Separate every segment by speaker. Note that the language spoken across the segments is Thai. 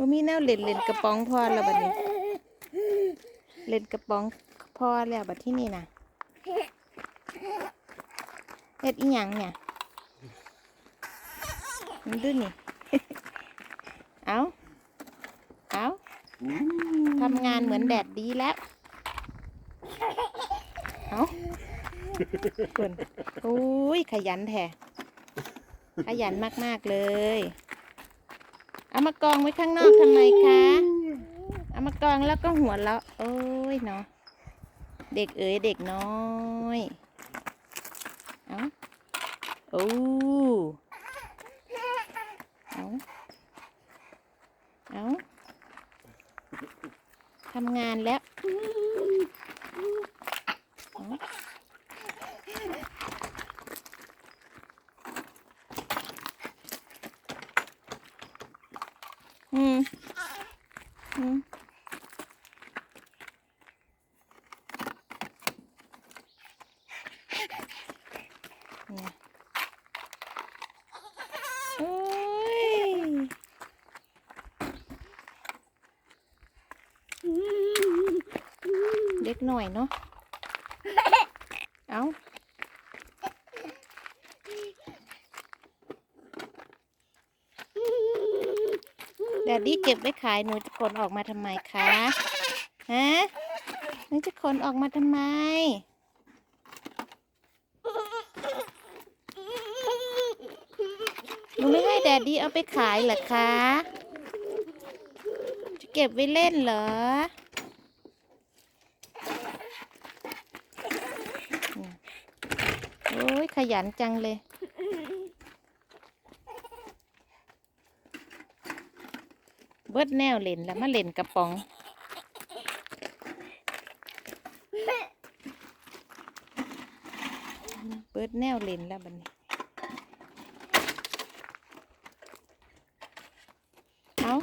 Speaker 1: บ่มีแนวเล่นเล่นกระป๋องพอแล้วบัดนี้ เล่นกระป๋องพอแล้วบัดที่นี่นะเฮ็ดอีหยังเนี่ยมันดูนี่ เอาเอาทำงานเหมือนแดดดีแล้ว เอาเพิ่นโอ้ยขยันแท้ขยันมาก ๆ เลย เอามากองไว้ข้างนอกทำไมคะ เอามากองแล้วก็หัวเราะโอ้ยเนาะ เด็กเอ๋ยเด็กน้อยเอาโอ้เอาเอาทำงานแล้วเอา อืมอืมเนี่ยโอ้ยเด็กหน่อยเนาะ เอาแดดดี้เก็บไว้ขายหนูจะขนออกมาทำไมคะฮะหนูจะขนออกมาทำไม หนูไม่ให้แดดดี้เอาไปขายเหรอคะ จะเก็บไว้เล่นเหรอโอ้ยขยันจังเลย เบิดแนวเล่นแล้วมาเล่นกระป๋องเบิดแนวเล่นแล้วบัดนี้เอา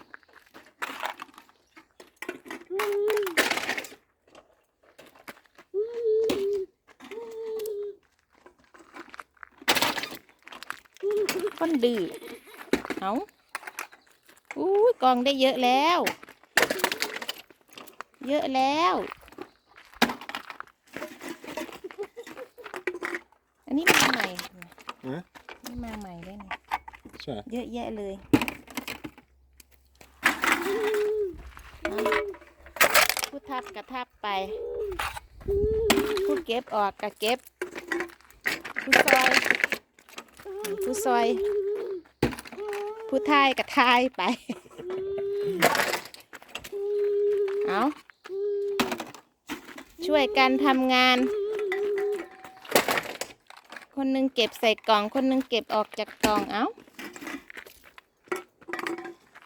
Speaker 1: คนดื้อเอา กองได้เยอะแล้ว เยอะแล้ว อันนี้มาใหม่
Speaker 2: ฮะ
Speaker 1: นี่มาใหม่ได้นี่
Speaker 2: ใช่
Speaker 1: เยอะแยะเลยผู้ทับกระทับไป ผู้เก็บออกกระเก็บ ผู้ซอย ผู้ซอย ผู้ทายกระทายไป เอาช่วยกันทำงาน คนหนึงเก็บใส่กล่อง คนหนึงเก็บออกจากกล่อง เอา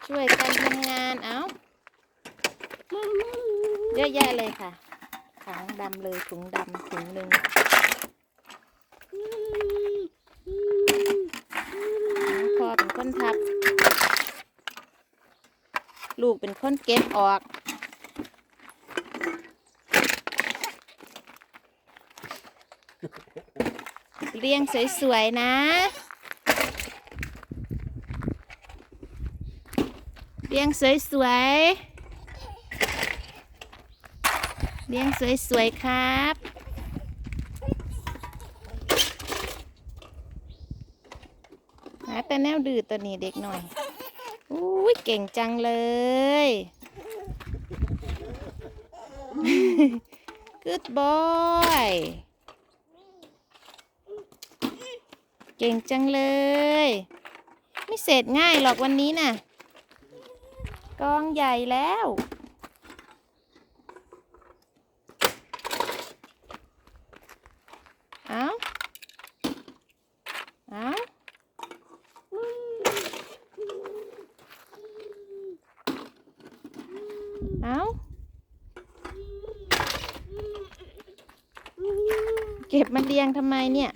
Speaker 1: ช่วยกันทำงาน เอาเยอะแยะเลยค่ะถังดำเลยถุงดำถุงหนึ่งพ่อเป็นคนทับ ลูกเป็นคนเก็บออก เรียงสวยๆนะเรียงสวยๆเรียงสวยๆครับ หาแต่แนวดื้อตัวนี้เด็กหน่อย ยเก่งจังเลย Good boy เก่งจังเลย ไม่เสร็จง่ายหรอกวันนี้น่ะ กองใหญ่แล้ว เอาเอา เอาเก็บมาเรียงทำไมเนี่ย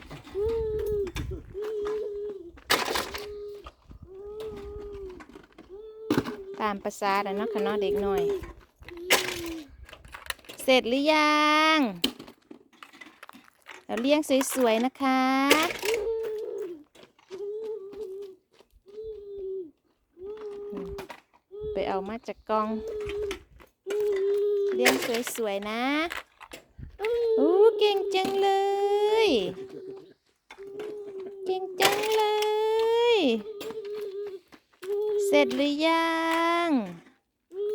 Speaker 1: ตามภาษาแล้วเนาะค่ะเนาะเด็กหน่อย เสร็จหรือยังเราเลี้ยงสวยๆนะคะไปเอามาจากกอง เลี้ยงสวยๆนะโอ้เก่งจังเลย เก่งจังเลย เสร็จหรือยัง
Speaker 2: อู้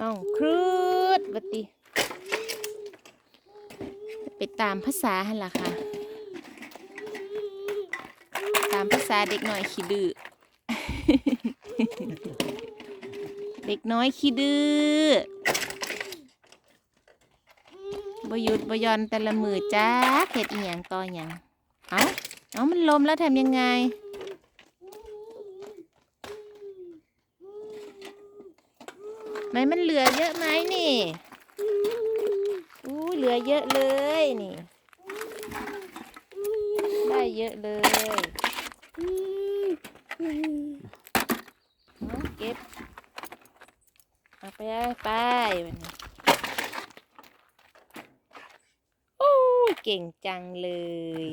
Speaker 1: น้องครูดบติไป ตามภาษาหันล่ะค่ะ ตามภาษาเด็กน่อยขี้ดื้อ เด็กน้อยขี้ดื้อบหยุดบยอนแต่ละมือจ้าเห็ดอีหยังต่อหยังเอาเอามันลมแล้วทำยังไง ไหมมันเหลือเยอะไหมนี่ เหลือเยอะเลยนี่ ได้เยอะเลยเก็บเอาไปไปวันนี้โอ้เก่งจังเลย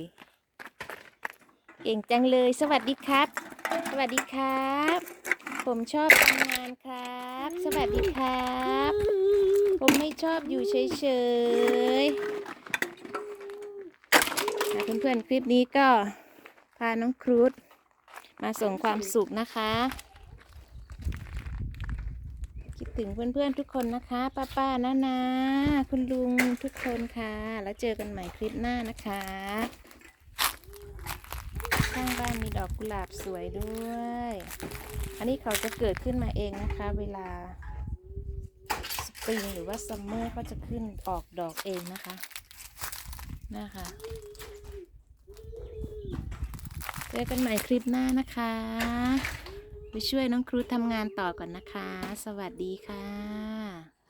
Speaker 1: เก่งจังเลย สวัสดีครับ สวัสดีครับ ผมชอบทำงานครับ สวัสดีครับ ผมไม่ชอบอยู่เฉยๆนะเพื่อนๆ คลิปนี้ก็พาน้องครูดมาส่งความสุขนะคะ คิดถึงเพื่อนๆทุกคนนะคะ ป้าป้าๆนานาคุณลุงทุกคนค่ะ แล้วเจอกันใหม่คลิปหน้านะคะข้างบ้านมีดอกกุหลาบสวยด้วย อันนี้เขาจะเกิดขึ้นมาเองนะคะ เวลา ปริงหรือว่าซัมเมอร์ก็จะขึ้นออกดอกเองนะคะนะคะเจอกันใหม่คลิปหน้านะคะ ไปช่วยน้องครูทำงานต่อก่อนนะคะ สวัสดีค่ะ